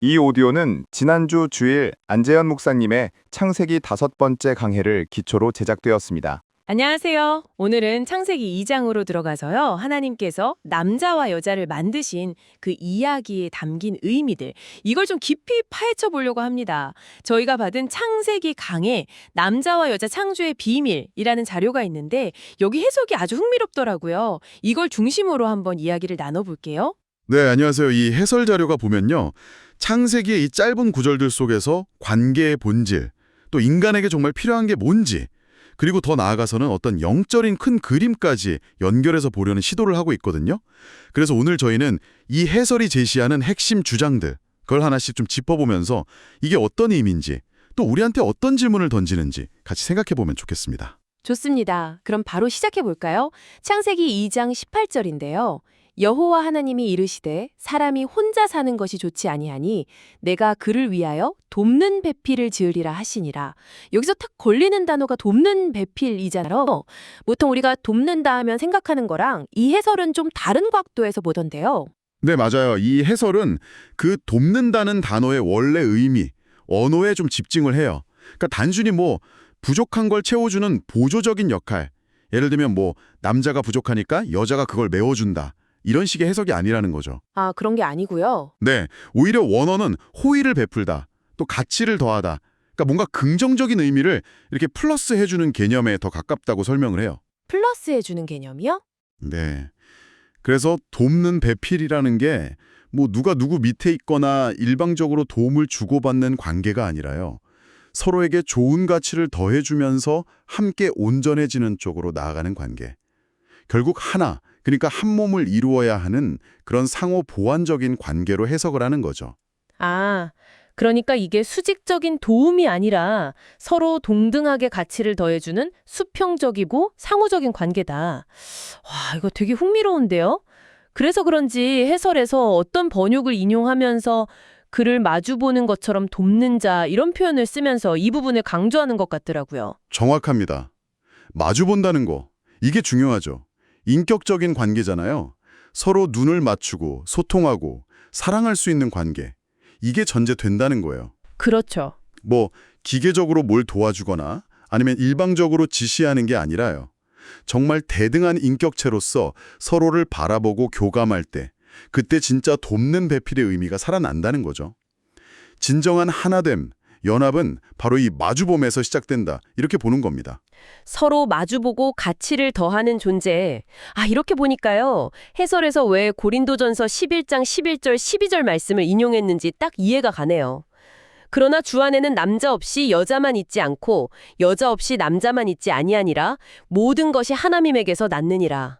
이 오디오는 지난주 주일 안재현 목사님의 창세기 다섯 번째 강해를 기초로 제작되었습니다. 안녕하세요. 오늘은 창세기 2장으로 들어가서요. 하나님께서 남자와 여자를 만드신 그 이야기에 담긴 의미들, 이걸 좀 깊이 파헤쳐 보려고 합니다. 저희가 받은 창세기 강해 남자와 여자 창조의 비밀이라는 자료가 있는데 여기 해석이 아주 흥미롭더라고요. 이걸 중심으로 한번 이야기를 나눠 볼게요. 네, 안녕하세요. 이 해설 자료가 보면요. 창세기의 이 짧은 구절들 속에서 관계의 본질, 또 인간에게 정말 필요한 게 뭔지, 그리고 더 나아가서는 어떤 영적인 큰 그림까지 연결해서 보려는 시도를 하고 있거든요. 그래서 오늘 저희는 이 해설이 제시하는 핵심 주장들, 그걸 하나씩 좀 짚어보면서 이게 어떤 의미인지, 또 우리한테 어떤 질문을 던지는지 같이 생각해보면 좋겠습니다. 좋습니다. 그럼 바로 시작해 볼까요? 창세기 2장 18절인데요. 여호와 하나님이 이르시되 사람이 혼자 사는 것이 좋지 아니하니 내가 그를 위하여 돕는 배필을 지으리라 하시니라. 여기서 탁 걸리는 단어가 돕는 배필이잖아요. 보통 우리가 돕는다 하면 생각하는 거랑 이 해설은 좀 다른 각도에서 보던데요. 네, 맞아요. 이 해설은 그 돕는다는 단어의 원래 의미, 언어에 좀 집중을 해요. 그러니까 단순히 뭐 부족한 걸 채워주는 보조적인 역할, 예를 들면 뭐 남자가 부족하니까 여자가 그걸 메워준다. 이런 식의 해석이 아니라는 거죠. 아, 그런 게 아니고요. 네, 오히려 원어는 호의를 베풀다, 또 가치를 더하다. 그러니까 뭔가 긍정적인 의미를 이렇게 플러스 해주는 개념에 더 가깝다고 설명을 해요. 플러스 해주는 개념이요? 네. 그래서 돕는 배필이라는 게 뭐 누가 누구 밑에 있거나 일방적으로 도움을 주고받는 관계가 아니라요. 서로에게 좋은 가치를 더해주면서 함께 온전해지는 쪽으로 나아가는 관계. 결국 하나, 그러니까 한 몸을 이루어야 하는 그런 상호 보완적인 관계로 해석을 하는 거죠. 아, 그러니까 이게 수직적인 도움이 아니라 서로 동등하게 가치를 더해주는 수평적이고 상호적인 관계다. 와, 이거 되게 흥미로운데요? 그래서 그런지 해설에서 어떤 번역을 인용하면서 그를 마주보는 것처럼 돕는 자 이런 표현을 쓰면서 이 부분을 강조하는 것 같더라고요. 정확합니다. 마주본다는 거, 이게 중요하죠. 인격적인 관계잖아요. 서로 눈을 맞추고 소통하고 사랑할 수 있는 관계. 이게 전제된다는 거예요. 그렇죠. 뭐 기계적으로 뭘 도와주거나 아니면 일방적으로 지시하는 게 아니라요. 정말 대등한 인격체로서 서로를 바라보고 교감할 때 그때 진짜 돕는 배필의 의미가 살아난다는 거죠. 진정한 하나됨, 연합은 바로 이 마주봄에서 시작된다. 이렇게 보는 겁니다. 서로 마주보고 가치를 더하는 존재. 아, 이렇게 보니까요. 해설에서 왜 고린도전서 11장 11절 12절 말씀을 인용했는지 딱 이해가 가네요. 그러나 주 안에는 남자 없이 여자만 있지 않고 여자 없이 남자만 있지 아니하니라 모든 것이 하나님에게서 났느니라.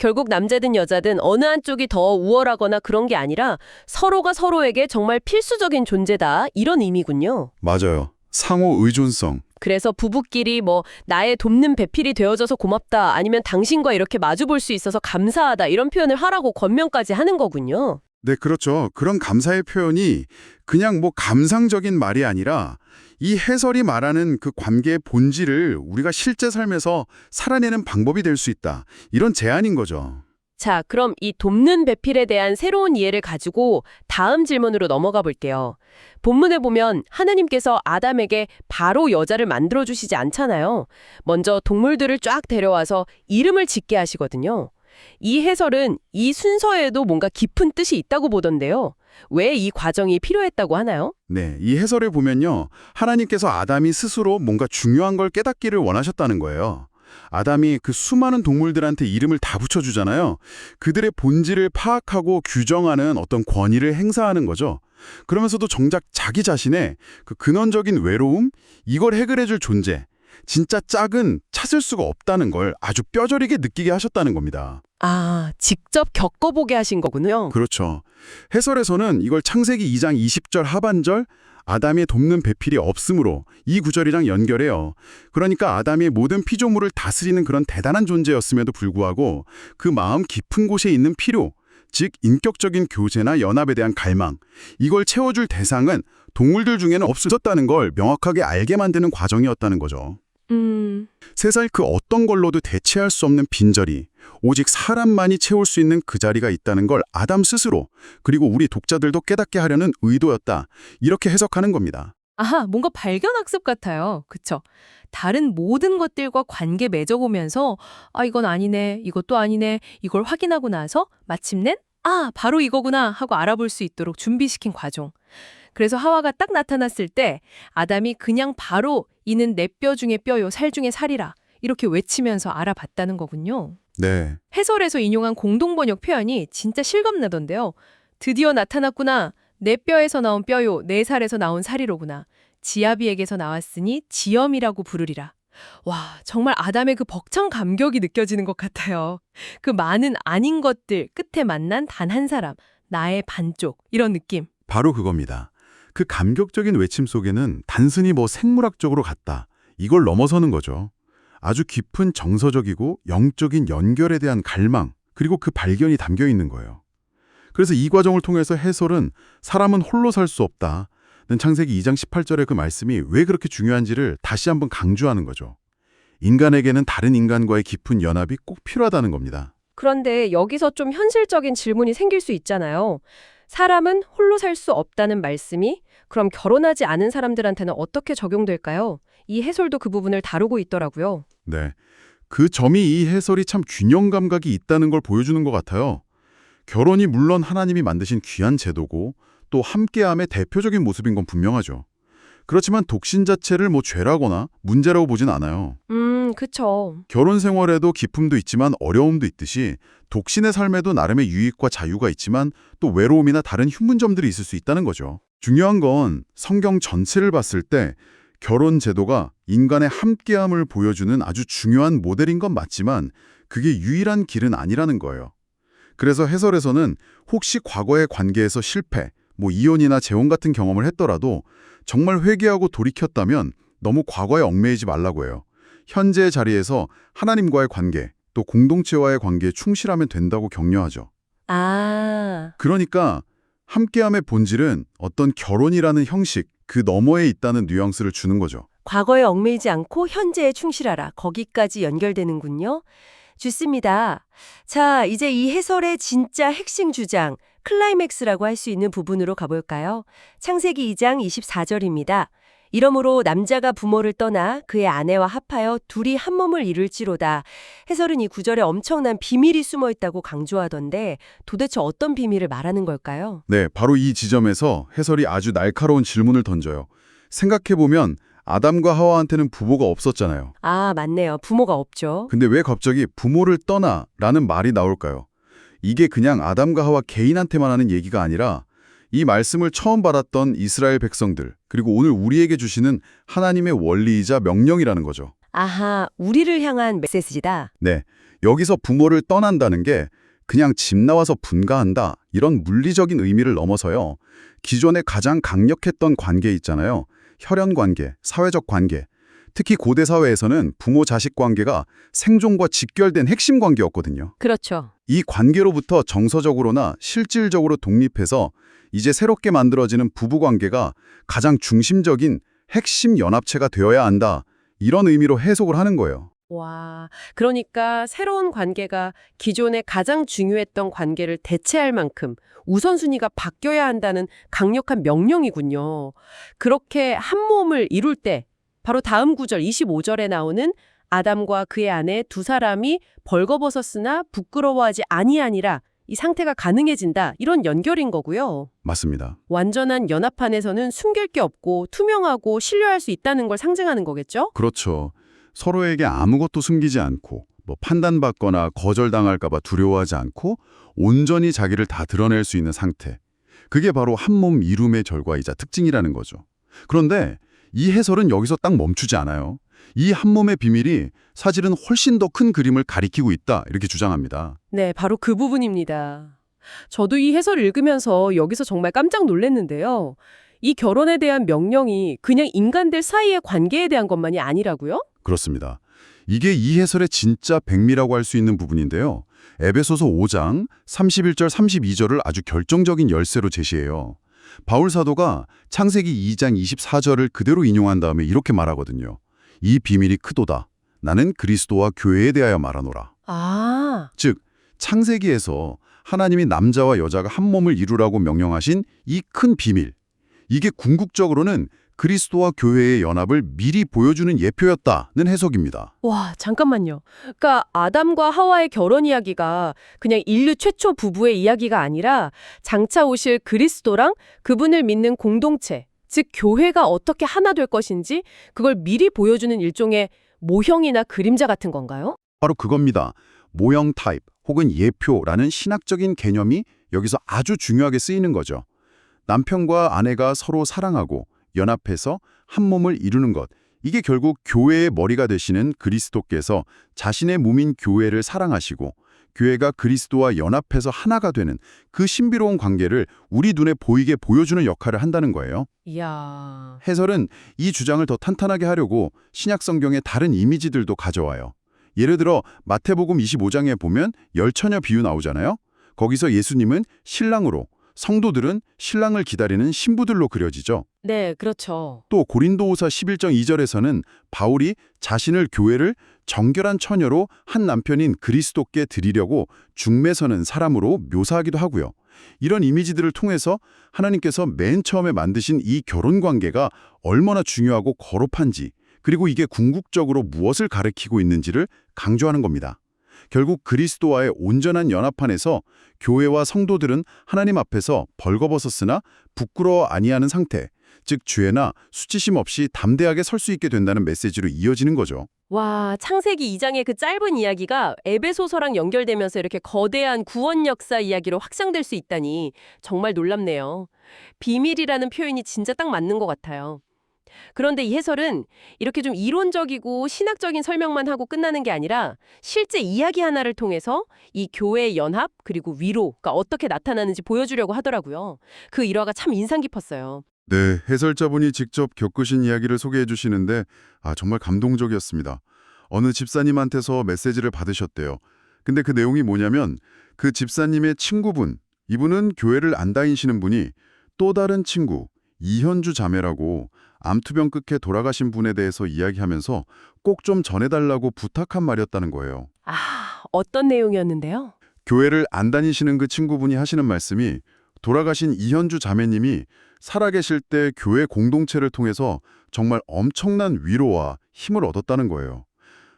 결국 남자든 여자든 어느 한쪽이 더 우월하거나 그런 게 아니라 서로가 서로에게 정말 필수적인 존재다 이런 의미군요. 맞아요. 상호 의존성. 그래서 부부끼리 뭐 나의 돕는 배필이 되어줘서 고맙다 아니면 당신과 이렇게 마주 볼 수 있어서 감사하다 이런 표현을 하라고 권면까지 하는 거군요. 네, 그렇죠. 그런 감사의 표현이 그냥 뭐 감상적인 말이 아니라 이 해설이 말하는 그 관계의 본질을 우리가 실제 삶에서 살아내는 방법이 될 수 있다. 이런 제안인 거죠. 자, 그럼 이 돕는 배필에 대한 새로운 이해를 가지고 다음 질문으로 넘어가 볼게요. 본문에 보면 하나님께서 아담에게 바로 여자를 만들어 주시지 않잖아요. 먼저 동물들을 쫙 데려와서 이름을 짓게 하시거든요. 이 해설은 이 순서에도 뭔가 깊은 뜻이 있다고 보던데요. 왜 이 과정이 필요했다고 하나요? 네, 이 해설을 보면요. 하나님께서 아담이 스스로 뭔가 중요한 걸 깨닫기를 원하셨다는 거예요. 아담이 그 수많은 동물들한테 이름을 다 붙여주잖아요. 그들의 본질을 파악하고 규정하는 어떤 권위를 행사하는 거죠. 그러면서도 정작 자기 자신의 그 근원적인 외로움, 이걸 해결해줄 존재, 진짜 짝은 찾을 수가 없다는 걸 아주 뼈저리게 느끼게 하셨다는 겁니다. 아, 직접 겪어보게 하신 거군요. 그렇죠. 해설에서는 이걸 창세기 2장 20절 하반절 아담의 돕는 배필이 없으므로 이 구절이랑 연결해요. 그러니까 아담의 모든 피조물을 다스리는 그런 대단한 존재였음에도 불구하고 그 마음 깊은 곳에 있는 필요, 즉 인격적인 교제나 연합에 대한 갈망, 이걸 채워줄 대상은 동물들 중에는 없어졌다는 걸 명확하게 알게 만드는 과정이었다는 거죠. 음, 세상 그 어떤 걸로도 대체할 수 없는 빈자리, 오직 사람만이 채울 수 있는 그 자리가 있다는 걸 아담 스스로 그리고 우리 독자들도 깨닫게 하려는 의도였다. 이렇게 해석하는 겁니다. 아하, 뭔가 발견 학습 같아요. 그쵸? 다른 모든 것들과 관계 맺어보면서 아, 이건 아니네, 이것도 아니네, 이걸 확인하고 나서 마침내 아, 바로 이거구나 하고 알아볼 수 있도록 준비시킨 과정. 그래서 하와가 딱 나타났을 때 아담이 그냥 바로 이는 내 뼈 중에 뼈요, 살 중에 살이라 이렇게 외치면서 알아봤다는 거군요. 네. 해설에서 인용한 공동 번역 표현이 진짜 실감나던데요. 드디어 나타났구나. 내 뼈에서 나온 뼈요, 내 살에서 나온 살이로구나. 지아비에게서 나왔으니 지엄이라고 부르리라. 와, 정말 아담의 그 벅찬 감격이 느껴지는 것 같아요. 그 많은 아닌 것들 끝에 만난 단 한 사람, 나의 반쪽, 이런 느낌. 바로 그겁니다. 그 감격적인 외침 속에는 단순히 뭐 생물학적으로 같다. 이걸 넘어서는 거죠. 아주 깊은 정서적이고 영적인 연결에 대한 갈망, 그리고 그 발견이 담겨 있는 거예요. 그래서 이 과정을 통해서 해설은 사람은 홀로 살 수 없다. 는 창세기 2장 18절의 그 말씀이 왜 그렇게 중요한지를 다시 한번 강조하는 거죠. 인간에게는 다른 인간과의 깊은 연합이 꼭 필요하다는 겁니다. 그런데 여기서 좀 현실적인 질문이 생길 수 있잖아요. 사람은 홀로 살 수 없다는 말씀이 그럼 결혼하지 않은 사람들한테는 어떻게 적용될까요? 이 해설도 그 부분을 다루고 있더라고요. 네. 그 점이 이 해설이 참 균형 감각이 있다는 걸 보여주는 것 같아요. 결혼이 물론 하나님이 만드신 귀한 제도고 또 함께함의 대표적인 모습인 건 분명하죠. 그렇지만 독신 자체를 뭐 죄라거나 문제라고 보진 않아요. 음, 그쵸. 결혼 생활에도 기쁨도 있지만 어려움도 있듯이 독신의 삶에도 나름의 유익과 자유가 있지만 또 외로움이나 다른 힘든 점들이 있을 수 있다는 거죠. 중요한 건 성경 전체를 봤을 때 결혼 제도가 인간의 함께함을 보여주는 아주 중요한 모델인 건 맞지만 그게 유일한 길은 아니라는 거예요. 그래서 해설에서는 혹시 과거의 관계에서 실패, 뭐 이혼이나 재혼 같은 경험을 했더라도 정말 회개하고 돌이켰다면 너무 과거에 얽매이지 말라고 해요. 현재의 자리에서 하나님과의 관계, 또 공동체와의 관계에 충실하면 된다고 격려하죠. 아, 그러니까 함께함의 본질은 어떤 결혼이라는 형식, 그 너머에 있다는 뉘앙스를 주는 거죠. 과거에 얽매이지 않고 현재에 충실하라. 거기까지 연결되는군요. 좋습니다. 자, 이제 이 해설의 진짜 핵심 주장, 클라이맥스라고 할 수 있는 부분으로 가볼까요? 창세기 2장 24절입니다. 이러므로 남자가 부모를 떠나 그의 아내와 합하여 둘이 한 몸을 이룰지로다. 해설은 이 구절에 엄청난 비밀이 숨어 있다고 강조하던데 도대체 어떤 비밀을 말하는 걸까요? 네, 바로 이 지점에서 해설이 아주 날카로운 질문을 던져요. 생각해보면 아담과 하와한테는 부모가 없었잖아요. 아, 맞네요. 부모가 없죠. 근데 왜 갑자기 부모를 떠나 라는 말이 나올까요? 이게 그냥 아담과 하와 개인한테만 하는 얘기가 아니라 이 말씀을 처음 받았던 이스라엘 백성들, 그리고 오늘 우리에게 주시는 하나님의 원리이자 명령이라는 거죠. 아하, 우리를 향한 메시지다. 네, 여기서 부모를 떠난다는 게 그냥 집 나와서 분가한다 이런 물리적인 의미를 넘어서요. 기존에 가장 강력했던 관계 있잖아요. 혈연 관계, 사회적 관계. 특히 고대 사회에서는 부모 자식 관계가 생존과 직결된 핵심 관계였거든요. 그렇죠. 이 관계로부터 정서적으로나 실질적으로 독립해서 이제 새롭게 만들어지는 부부 관계가 가장 중심적인 핵심 연합체가 되어야 한다. 이런 의미로 해석을 하는 거예요. 와, 그러니까 새로운 관계가 기존에 가장 중요했던 관계를 대체할 만큼 우선순위가 바뀌어야 한다는 강력한 명령이군요. 그렇게 한 몸을 이룰 때 바로 다음 구절 25절에 나오는 아담과 그의 아내 두 사람이 벌거벗었으나 부끄러워하지 아니하니라 이 상태가 가능해진다. 이런 연결인 거고요. 맞습니다. 완전한 연합 안에서는 숨길 게 없고 투명하고 신뢰할 수 있다는 걸 상징하는 거겠죠? 그렇죠. 서로에게 아무것도 숨기지 않고 뭐 판단받거나 거절당할까 봐 두려워하지 않고 온전히 자기를 다 드러낼 수 있는 상태. 그게 바로 한몸 이룸의 결과이자 특징이라는 거죠. 그런데 이 해설은 여기서 딱 멈추지 않아요. 이 한 몸의 비밀이 사실은 훨씬 더 큰 그림을 가리키고 있다 이렇게 주장합니다. 네, 바로 그 부분입니다. 저도 이 해설을 읽으면서 여기서 정말 깜짝 놀랐는데요. 이 결혼에 대한 명령이 그냥 인간들 사이의 관계에 대한 것만이 아니라고요? 그렇습니다. 이게 이 해설의 진짜 백미라고 할 수 있는 부분인데요. 에베소서 5장 31절 32절을 아주 결정적인 열쇠로 제시해요. 바울 사도가 창세기 2장 24절을 그대로 인용한 다음에 이렇게 말하거든요. 이 비밀이 크도다. 나는 그리스도와 교회에 대하여 말하노라. 아, 즉 창세기에서 하나님이 남자와 여자가 한 몸을 이루라고 명령하신 이 큰 비밀. 이게 궁극적으로는 그리스도와 교회의 연합을 미리 보여주는 예표였다는 해석입니다. 와, 잠깐만요. 그러니까 아담과 하와의 결혼 이야기가 그냥 인류 최초 부부의 이야기가 아니라 장차 오실 그리스도랑 그분을 믿는 공동체, 즉 교회가 어떻게 하나 될 것인지 그걸 미리 보여주는 일종의 모형이나 그림자 같은 건가요? 바로 그겁니다. 모형 타입 혹은 예표라는 신학적인 개념이 여기서 아주 중요하게 쓰이는 거죠. 남편과 아내가 서로 사랑하고 연합해서 한 몸을 이루는 것. 이게 결국 교회의 머리가 되시는 그리스도께서 자신의 몸인 교회를 사랑하시고 교회가 그리스도와 연합해서 하나가 되는 그 신비로운 관계를 우리 눈에 보이게 보여주는 역할을 한다는 거예요. 이야. 해설은 이 주장을 더 탄탄하게 하려고 신약 성경의 다른 이미지들도 가져와요. 예를 들어 마태복음 25장에 보면 열처녀 비유 나오잖아요. 거기서 예수님은 신랑으로, 성도들은 신랑을 기다리는 신부들로 그려지죠. 네, 그렇죠. 또 고린도후서 11장 2절에서는 바울이 자신을 교회를 정결한 처녀로 한 남편인 그리스도께 드리려고 중매서는 사람으로 묘사하기도 하고요. 이런 이미지들을 통해서 하나님께서 맨 처음에 만드신 이 결혼 관계가 얼마나 중요하고 거룩한지 그리고 이게 궁극적으로 무엇을 가리키고 있는지를 강조하는 겁니다. 결국 그리스도와의 온전한 연합 안에서 교회와 성도들은 하나님 앞에서 벌거벗었으나 부끄러워 아니하는 상태, 즉 죄나 수치심 없이 담대하게 설 수 있게 된다는 메시지로 이어지는 거죠. 와, 창세기 2장의 그 짧은 이야기가 에베소서랑 연결되면서 이렇게 거대한 구원 역사 이야기로 확장될 수 있다니 정말 놀랍네요. 비밀이라는 표현이 진짜 딱 맞는 것 같아요. 그런데 이 해설은 이렇게 좀 이론적이고 신학적인 설명만 하고 끝나는 게 아니라 실제 이야기 하나를 통해서 이 교회의 연합 그리고 위로가 어떻게 나타나는지 보여주려고 하더라고요. 그 일화가 참 인상 깊었어요. 네, 해설자분이 직접 겪으신 이야기를 소개해 주시는데 아, 정말 감동적이었습니다. 어느 집사님한테서 메시지를 받으셨대요. 근데 그 내용이 뭐냐면 그 집사님의 친구분, 이분은 교회를 안 다니시는 분이 또 다른 친구, 이현주 자매라고 암투병 끝에 돌아가신 분에 대해서 이야기하면서 꼭 좀 전해달라고 부탁한 말이었다는 거예요. 아, 어떤 내용이었는데요? 교회를 안 다니시는 그 친구분이 하시는 말씀이 돌아가신 이현주 자매님이 살아계실 때 교회 공동체를 통해서 정말 엄청난 위로와 힘을 얻었다는 거예요.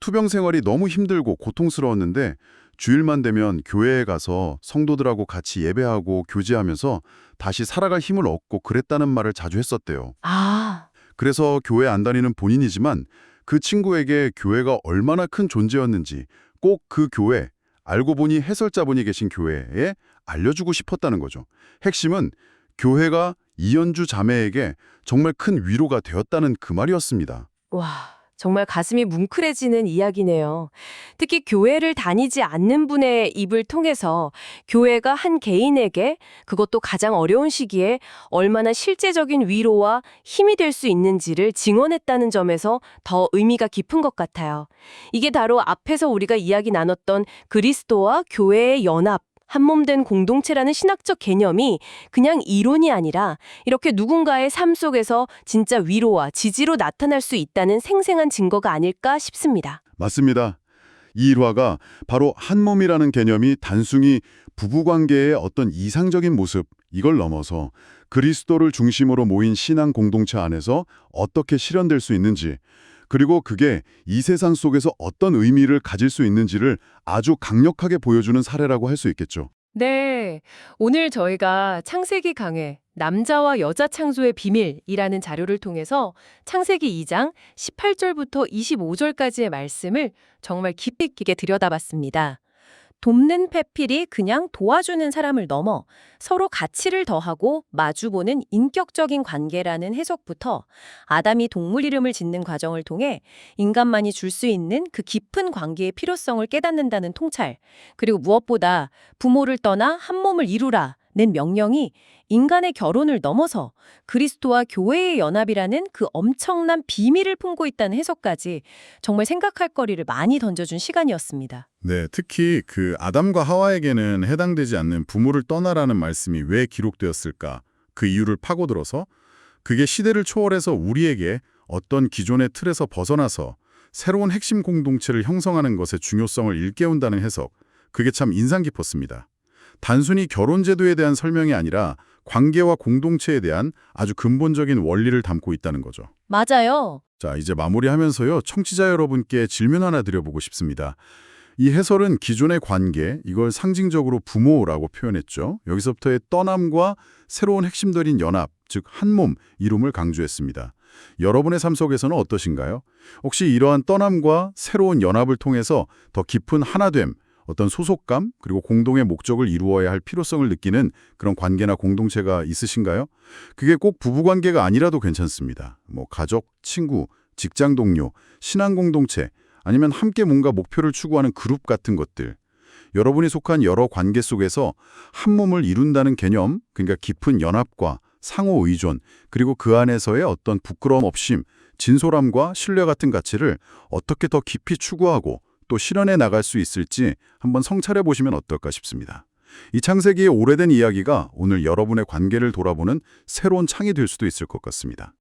투병 생활이 너무 힘들고 고통스러웠는데 주일만 되면 교회에 가서 성도들하고 같이 예배하고 교제하면서 다시 살아갈 힘을 얻고 그랬다는 말을 자주 했었대요. 아, 그래서 교회 안 다니는 본인이지만 그 친구에게 교회가 얼마나 큰 존재였는지 꼭 그 교회, 알고 보니 해설자분이 계신 교회에 알려주고 싶었다는 거죠. 핵심은 교회가 이연주 자매에게 정말 큰 위로가 되었다는 그 말이었습니다. 와, 정말 가슴이 뭉클해지는 이야기네요. 특히 교회를 다니지 않는 분의 입을 통해서 교회가 한 개인에게 그것도 가장 어려운 시기에 얼마나 실제적인 위로와 힘이 될 수 있는지를 증언했다는 점에서 더 의미가 깊은 것 같아요. 이게 바로 앞에서 우리가 이야기 나눴던 그리스도와 교회의 연합, 한몸된 공동체라는 신학적 개념이 그냥 이론이 아니라 이렇게 누군가의 삶 속에서 진짜 위로와 지지로 나타날 수 있다는 생생한 증거가 아닐까 싶습니다. 맞습니다. 이 일화가 바로 한 몸이라는 개념이 단순히 부부관계의 어떤 이상적인 모습, 이걸 넘어서 그리스도를 중심으로 모인 신앙 공동체 안에서 어떻게 실현될 수 있는지, 그리고 그게 이 세상 속에서 어떤 의미를 가질 수 있는지를 아주 강력하게 보여주는 사례라고 할 수 있겠죠. 네. 오늘 저희가 창세기 강해 남자와 여자 창조의 비밀이라는 자료를 통해서 창세기 2장 18절부터 25절까지의 말씀을 정말 깊이 있게 들여다봤습니다. 돕는 페필이 그냥 도와주는 사람을 넘어 서로 가치를 더하고 마주보는 인격적인 관계라는 해석부터 아담이 동물 이름을 짓는 과정을 통해 인간만이 줄 수 있는 그 깊은 관계의 필요성을 깨닫는다는 통찰, 그리고 무엇보다 부모를 떠나 한 몸을 이루라 는 명령이 인간의 결혼을 넘어서 그리스도와 교회의 연합이라는 그 엄청난 비밀을 품고 있다는 해석까지 정말 생각할 거리를 많이 던져준 시간이었습니다. 네, 특히 그 아담과 하와에게는 해당되지 않는 부모를 떠나라는 말씀이 왜 기록되었을까? 그 이유를 파고들어서 그게 시대를 초월해서 우리에게 어떤 기존의 틀에서 벗어나서 새로운 핵심 공동체를 형성하는 것의 중요성을 일깨운다는 해석, 그게 참 인상 깊었습니다. 단순히 결혼 제도에 대한 설명이 아니라 관계와 공동체에 대한 아주 근본적인 원리를 담고 있다는 거죠. 맞아요. 자, 이제 마무리하면서요. 청취자 여러분께 질문 하나 드려보고 싶습니다. 이 해설은 기존의 관계, 이걸 상징적으로 부모라고 표현했죠. 여기서부터의 떠남과 새로운 핵심들인 연합, 즉 한몸, 이룸을 강조했습니다. 여러분의 삶 속에서는 어떠신가요? 혹시 이러한 떠남과 새로운 연합을 통해서 더 깊은 하나됨, 어떤 소속감, 그리고 공동의 목적을 이루어야 할 필요성을 느끼는 그런 관계나 공동체가 있으신가요? 그게 꼭 부부관계가 아니라도 괜찮습니다. 뭐 가족, 친구, 직장 동료, 신앙 공동체, 아니면 함께 뭔가 목표를 추구하는 그룹 같은 것들. 여러분이 속한 여러 관계 속에서 한 몸을 이룬다는 개념, 그러니까 깊은 연합과 상호 의존, 그리고 그 안에서의 어떤 부끄러움 없임, 진솔함과 신뢰 같은 가치를 어떻게 더 깊이 추구하고 또 실현해 나갈 수 있을지 한번 성찰해 보시면 어떨까 싶습니다. 이 창세기의 오래된 이야기가 오늘 여러분의 관계를 돌아보는 새로운 창이 될 수도 있을 것 같습니다.